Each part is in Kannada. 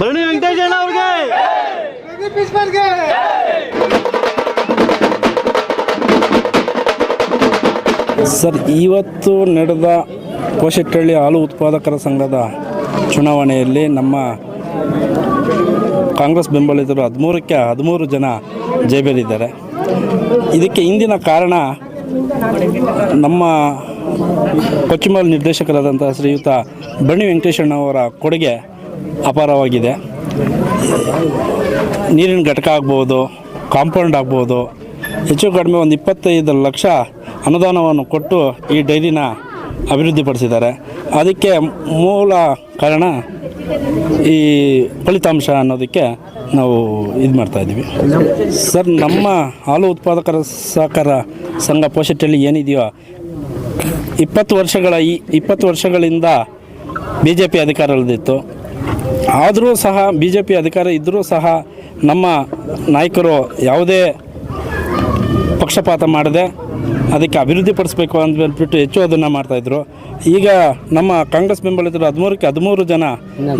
ಭರಣಿ ವೆಂಕಟೇಶಣ್ಣ ಅವ್ರಿಗೆ. ಪ್ರದೀಪ್ ಸರ್ ಇವತ್ತು ನಡೆದ ಕೋಶೆಟ್ಟಳ್ಳಿ ಹಾಲು ಉತ್ಪಾದಕರ ಸಂಘದ ಚುನಾವಣೆಯಲ್ಲಿ ನಮ್ಮ ಕಾಂಗ್ರೆಸ್ ಬೆಂಬಲಿತರು ಹದಿಮೂರಕ್ಕೆ ಹದಿಮೂರು ಜನ ಜೈಬೇರಿದ್ದಾರೆ ಇದಕ್ಕೆ ಹಿಂದಿನ ಕಾರಣ ನಮ್ಮ ಪಶ್ಚಿಮ ನಿರ್ದೇಶಕರಾದಂಥ ಶ್ರೀಯುತ ಬಣ್ಣಿ ವೆಂಕಟೇಶಣ್ಣ ಅವರ ಕೊಡುಗೆ. ಅಪಾರವಾಗಿದೆ. ನೀರಿನ ಘಟಕ ಆಗ್ಬೋದು ಕಾಂಪೌಂಡ್ ಆಗ್ಬೋದು, ಹೆಚ್ಚು ಕಡಿಮೆ ಒಂದು ಇಪ್ಪತ್ತೈದು ಲಕ್ಷ ಅನುದಾನವನ್ನು ಕೊಟ್ಟು ಈ ಡೈರಿನ ಅಭಿವೃದ್ಧಿಪಡಿಸಿದ್ದಾರೆ. ಅದಕ್ಕೆ ಮೂಲ ಕಾರಣ ಈ ಫಲಿತಾಂಶ ಅನ್ನೋದಕ್ಕೆ ನಾವು ಇದು ಮಾಡ್ತಾಯಿದ್ದೀವಿ ಸರ್, ನಮ್ಮ ಹಾಲು ಉತ್ಪಾದಕರ ಸಹಕಾರ ಸಂಘ ಪೋಷಟಲ್ಲಿ ಏನಿದೆಯೋ, ಇಪ್ಪತ್ತು ವರ್ಷಗಳ ಈ ಇಪ್ಪತ್ತು ವರ್ಷಗಳಿಂದ ಬಿ ಜೆ ಪಿ ಅಧಿಕಾರದಲ್ಲಿತ್ತು. ಆದರೂ ಸಹ ಬಿ ಜೆ ಪಿ ಅಧಿಕಾರ ಇದ್ದರೂ ಸಹ ನಮ್ಮ ನಾಯಕರು ಯಾವುದೇ ಪಕ್ಷಪಾತ ಮಾಡದೆ ಅದಕ್ಕೆ ಅಭಿವೃದ್ಧಿ ಪಡಿಸ್ಬೇಕು ಅಂತ ಹೆಚ್ಚು ಅದನ್ನು ಮಾಡ್ತಾಯಿದ್ರು ಈಗ ನಮ್ಮ ಕಾಂಗ್ರೆಸ್ ಬೆಂಬಲಿತರು ಹದಿಮೂರಕ್ಕೆ ಹದಿಮೂರು ಜನ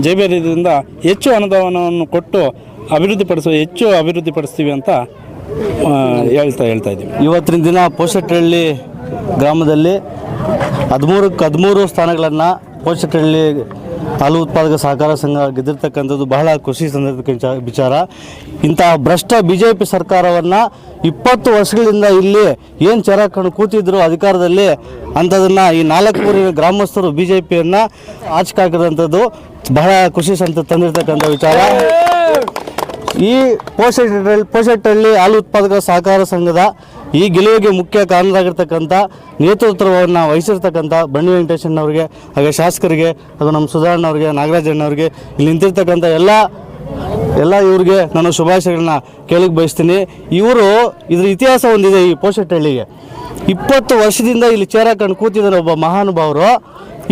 ಜೈಬೇರಿಯಿಂದ ಹೆಚ್ಚು ಅನುದಾನವನ್ನು ಕೊಟ್ಟು ಅಭಿವೃದ್ಧಿಪಡಿಸುವ ಹೆಚ್ಚು ಅಭಿವೃದ್ಧಿಪಡಿಸ್ತೀವಿ ಅಂತ ಹೇಳ್ತಾ ಹೇಳ್ತಾ ಇದ್ದೀವಿ. ಇವತ್ತಿನ ದಿನ ಪೋಷಟಹಳ್ಳಿ ಗ್ರಾಮದಲ್ಲಿ ಹದಿಮೂರಕ್ಕೆ ಹದಿಮೂರು ಸ್ಥಾನಗಳನ್ನು ಪೋಷಟಹಳ್ಳಿ ಹಾಲು ಉತ್ಪಾದಕ ಸಹಕಾರ ಸಂಘ ಗೆದ್ದಿರ್ತಕ್ಕಂಥದ್ದು ಬಹಳ ಖುಷಿ ಸಂದರ್ಭ ವಿಚಾರ. ಇಂತಹ ಭ್ರಷ್ಟ ಬಿ ಜೆ ಪಿ ಸರ್ಕಾರವನ್ನು ಇಪ್ಪತ್ತು ವರ್ಷಗಳಿಂದ ಇಲ್ಲಿ ಏನು ಚೆರಾಕೊಂಡು ಕೂತಿದ್ರು ಅಧಿಕಾರದಲ್ಲಿ ಅಂಥದನ್ನು ಈ ನಾಲ್ಕೂರಿನ ಗ್ರಾಮಸ್ಥರು ಬಿ ಜೆ ಪಿಯನ್ನು ಆಚೆ ಹಾಕಿದಂಥದ್ದು ಬಹಳ ಖುಷಿ ಸಂತ ತಂದಿರ್ತಕ್ಕಂಥ ವಿಚಾರ. ಈ ಪೋಷೆಟ್ಟಳ್ಳಿ ಪೋಷಟ್ಟಳ್ಳಿ ಹಾಲು ಉತ್ಪಾದಕರ ಸಹಕಾರ ಸಂಘದ ಈ ಗೆಲುವಿಗೆ ಮುಖ್ಯ ಕಾರಣರಾಗಿರ್ತಕ್ಕಂಥ ನೇತೃತ್ವವನ್ನು ವಹಿಸಿರ್ತಕ್ಕಂಥ ಬಣ್ಣ ವೆಂಕಟೇಶಣ್ಣವ್ರಿಗೆ ಹಾಗೆ ಶಾಸಕರಿಗೆ ಅದು ನಮ್ಮ ಸುಧಾರಣ್ಣವ್ರಿಗೆ ನಾಗರಾಜಣ್ಣವ್ರಿಗೆ ಇಲ್ಲಿ ನಿಂತಿರ್ತಕ್ಕಂಥ ಎಲ್ಲ ಎಲ್ಲ ಇವ್ರಿಗೆ ನಾನು ಶುಭಾಶಯಗಳನ್ನ ಕೇಳಕ್ಕೆ ಬಯಸ್ತೀನಿ. ಇವರು ಇದ್ರ ಇತಿಹಾಸ ಒಂದಿದೆ ಈ ಪೋಷಟ್ಟಳ್ಳಿಗೆ ಇಪ್ಪತ್ತು ವರ್ಷದಿಂದ ಇಲ್ಲಿ ಚೇರ ಕಂಡು ಕೂತಿದ್ದಾರೆ ಒಬ್ಬ ಮಹಾನುಭಾವರು.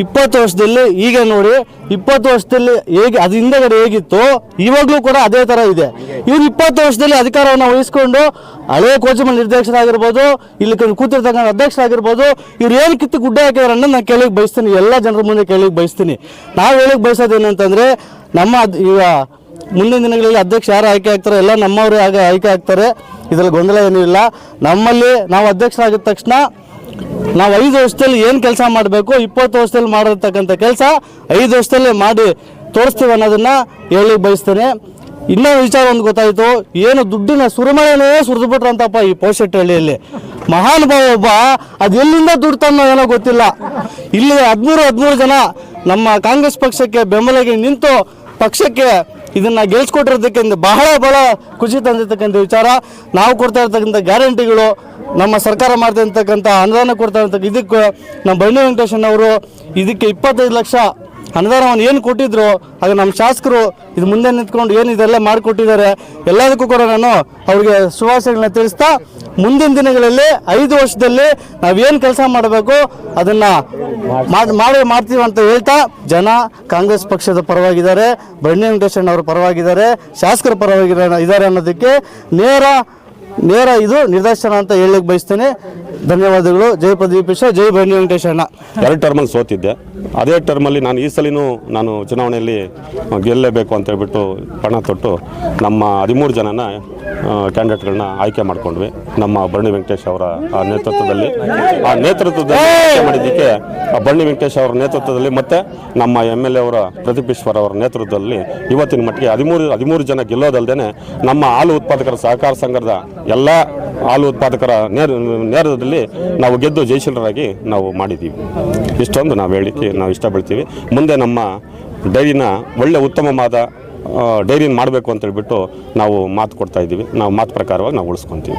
ಇಪ್ಪತ್ತು ವರ್ಷದಲ್ಲಿ ಈಗ ನೋಡಿ, ಇಪ್ಪತ್ತು ವರ್ಷದಲ್ಲಿ ಹೇಗೆ, ಅದು ಹಿಂದೆಗಡೆ ಹೇಗಿತ್ತು, ಇವಾಗಲೂ ಕೂಡ ಅದೇ ಥರ ಇದೆ. ಇವ್ರು ಇಪ್ಪತ್ತು ವರ್ಷದಲ್ಲಿ ಅಧಿಕಾರವನ್ನು ವಹಿಸ್ಕೊಂಡು ಹಳೆಯ ಕೋಚಿಮಲ್ ನಿರ್ದೇಶಕರಾಗಿರ್ಬೋದು ಇಲ್ಲಿ ಕೂತಿರ್ತಕ್ಕಂಥ ಅಧ್ಯಕ್ಷರಾಗಿರ್ಬೋದು, ಇವ್ರು ಏನು ಕಿತ್ತು ಗುಡ್ಡ ಹಾಕಿದಾರೆ ನಾನು ಕೇಳಿಕ್ ಬಯಸ್ತೀನಿ, ಎಲ್ಲ ಜನರ ಮುಂದೆ ಕೇಳಿಕ್ ಬಯಸ್ತೀನಿ. ನಾವು ಹೇಳಕ್ಕೆ ಬಯಸೋದು ಏನಂತಂದರೆ, ನಮ್ಮ ಈಗ ಮುಂದಿನ ದಿನಗಳಲ್ಲಿ ಅಧ್ಯಕ್ಷ ಯಾರು ಆಯ್ಕೆ ಆಗ್ತಾರೆ, ಎಲ್ಲ ನಮ್ಮವರೇ ಆಗ ಆಯ್ಕೆ ಆಗ್ತಾರೆ. ಇದರಲ್ಲಿ ಗೊಂದಲ ಏನೂ ಇಲ್ಲ. ನಮ್ಮಲ್ಲಿ ನಾವು ಅಧ್ಯಕ್ಷರಾಗಿದ್ದ ತಕ್ಷಣ ನಾವು ಐದು ವರ್ಷದಲ್ಲಿ ಏನು ಕೆಲಸ ಮಾಡಬೇಕು, ಇಪ್ಪತ್ತು ವರ್ಷದಲ್ಲಿ ಮಾಡಿರ್ತಕ್ಕಂಥ ಕೆಲಸ ಐದು ವರ್ಷದಲ್ಲಿ ಮಾಡಿ ತೋರಿಸ್ತೀವಿ ಅನ್ನೋದನ್ನ ಹೇಳಿ ಬಯಸ್ತೇನೆ. ಇನ್ನೊಂದು ವಿಚಾರ ಒಂದು ಗೊತ್ತಾಯಿತು, ಏನು ದುಡ್ಡಿನ ಸುರಿಮಳೆನೇ ಸುರಿದು ಬಿಟ್ರಂತಪ್ಪ ಈ ಪೋಷೆಟ್ಟಹಳ್ಳಿಯಲ್ಲಿ ಮಹಾನುಭಾವ ಒಬ್ಬ, ಅದು ಎಲ್ಲಿಂದ ದುಡ್ಡು ತನ್ನೋ ಏನೋ ಗೊತ್ತಿಲ್ಲ. ಇಲ್ಲಿ ಹದಿಮೂರು ಹದಿಮೂರು ಜನ ನಮ್ಮ ಕಾಂಗ್ರೆಸ್ ಪಕ್ಷಕ್ಕೆ ಬೆಂಬಲಿಗೆ ನಿಂತು ಪಕ್ಷಕ್ಕೆ ಇದನ್ನ ಗೆಲ್ಸ್ಕೊಟ್ಟಿರ್ತಕ್ಕಂಥ ಬಹಳ ಬಹಳ ಖುಷಿ ತಂದಿರ್ತಕ್ಕಂಥ ವಿಚಾರ. ನಾವು ಕೊಡ್ತಾ ಇರ್ತಕ್ಕಂಥ ಗ್ಯಾರಂಟಿಗಳು, ನಮ್ಮ ಸರ್ಕಾರ ಮಾಡ್ತಾ ಇರ್ತಕ್ಕಂಥ ಅನುದಾನ ಕೊಡ್ತಾ ಇರ್ತಕ್ಕ ಇದಕ್ಕೆ ನಮ್ಮ ಬಳ್ಳಿ ವೆಂಕಟೇಶನ್ ಅವರು ಇದಕ್ಕೆ ಇಪ್ಪತ್ತೈದು ಲಕ್ಷ ಅನುದಾನವನ್ನು ಏನು ಕೊಟ್ಟಿದ್ರು, ಅದು ನಮ್ಮ ಶಾಸಕರು ಇದು ಮುಂದೆ ನಿಂತ್ಕೊಂಡು ಏನು ಇದೆಲ್ಲ ಮಾಡಿಕೊಟ್ಟಿದ್ದಾರೆ, ಎಲ್ಲದಕ್ಕೂ ಕೂಡ ನಾನು ಅವ್ರಿಗೆ ಶುಭಾಶಯಗಳನ್ನ ತಿಳಿಸ್ತಾ ಮುಂದಿನ ದಿನಗಳಲ್ಲಿ ಐದು ವರ್ಷದಲ್ಲಿ ನಾವೇನು ಕೆಲಸ ಮಾಡಬೇಕು ಅದನ್ನು ಮಾಡ್- ಮಾಡಿ ಮಾಡ್ತೀವಿ ಅಂತ ಹೇಳ್ತಾ ಜನ ಕಾಂಗ್ರೆಸ್ ಪಕ್ಷದ ಪರವಾಗಿದ್ದಾರೆ ವೆಂಕಟೇಶನ್ ಅವರ ಪರವಾಗಿದ್ದಾರೆ, ಶಾಸಕರ ಪರವಾಗಿದ್ದಾರೆ ಇದ್ದಾರೆ ಅನ್ನೋದಕ್ಕೆ ನೇರ ನೇರ ಇದು ನಿದರ್ಶನ ಅಂತ ಹೇಳಲಿಕ್ಕೆ ಬಯಸ್ತೇನೆ. ಧನ್ಯವಾದಗಳು. ಜೈ ಪ್ರದೀಪೇಶ ಜೈ ಬಣ್ಣಿ ವೆಂಕಟೇಶಣ್ಣ ಎರಡು ಟರ್ಮಲ್ಲಿ ಸೋತಿದ್ದೆ. ಅದೇ ಟರ್ಮಲ್ಲಿ ನಾನು ಈ ಸಲಿನೂ ನಾನು ಚುನಾವಣೆಯಲ್ಲಿ ಗೆಲ್ಲಲೇಬೇಕು ಅಂತ ಹೇಳ್ಬಿಟ್ಟು ಪಣ ತೊಟ್ಟು ನಮ್ಮ ಹದಿಮೂರು ಜನನ ಕ್ಯಾಂಡಿಡೇಟ್ಗಳನ್ನ ಆಯ್ಕೆ ಮಾಡಿಕೊಂಡ್ವಿ. ನಮ್ಮ ಬರ್ಣಿ ವೆಂಕಟೇಶ್ ಅವರ ಆ ನೇತೃತ್ವದಲ್ಲಿ. ಆ ನೇತೃತ್ವದಲ್ಲಿ ಆಯ್ಕೆ ಮಾಡಿದ್ದಕ್ಕೆ ಆ ಬಣ್ಣಿ ವೆಂಕಟೇಶ್ ಅವರ ನೇತೃತ್ವದಲ್ಲಿ ಮತ್ತು ನಮ್ಮ ಎಂ ಎಲ್ ಎ ಅವರ ಪ್ರದೀಪೇಶ್ವರ್ ಅವರ ನೇತೃತ್ವದಲ್ಲಿ ಇವತ್ತಿನ ಮಟ್ಟಿಗೆ ಹದಿಮೂರು ಹದಿಮೂರು ಜನ ಗೆಲ್ಲೋದಲ್ಲದೆ ನಮ್ಮ ಹಾಲು ಉತ್ಪಾದಕರ ಸಹಕಾರ ಸಂಘದ ಎಲ್ಲ ಹಾಲು ಉತ್ಪಾದಕರ ನೇರ ನೇರದಲ್ಲಿ ನಾವು ಗೆದ್ದು ಜಯಶೀಲರಾಗಿ ನಾವು ಮಾಡಿದ್ದೀವಿ. ಇಷ್ಟೊಂದು ನಾವು ಹೇಳಿಕೆ ನಾವು ಇಷ್ಟಪಡ್ತೀವಿ. ಮುಂದೆ ನಮ್ಮ ಡೈರಿನ ಒಳ್ಳೆ ಉತ್ತಮವಾದ ಡೈರಿನ ಮಾಡಬೇಕು ಅಂತ ಹೇಳ್ಬಿಟ್ಟು ನಾವು ಮಾತು ಕೊಡ್ತಾ ಇದ್ದೀವಿ. ನಾವು ಮಾತು ಪ್ರಕಾರವಾಗಿ ನಾವು ಉಳಿಸ್ಕೊತೀವಿ.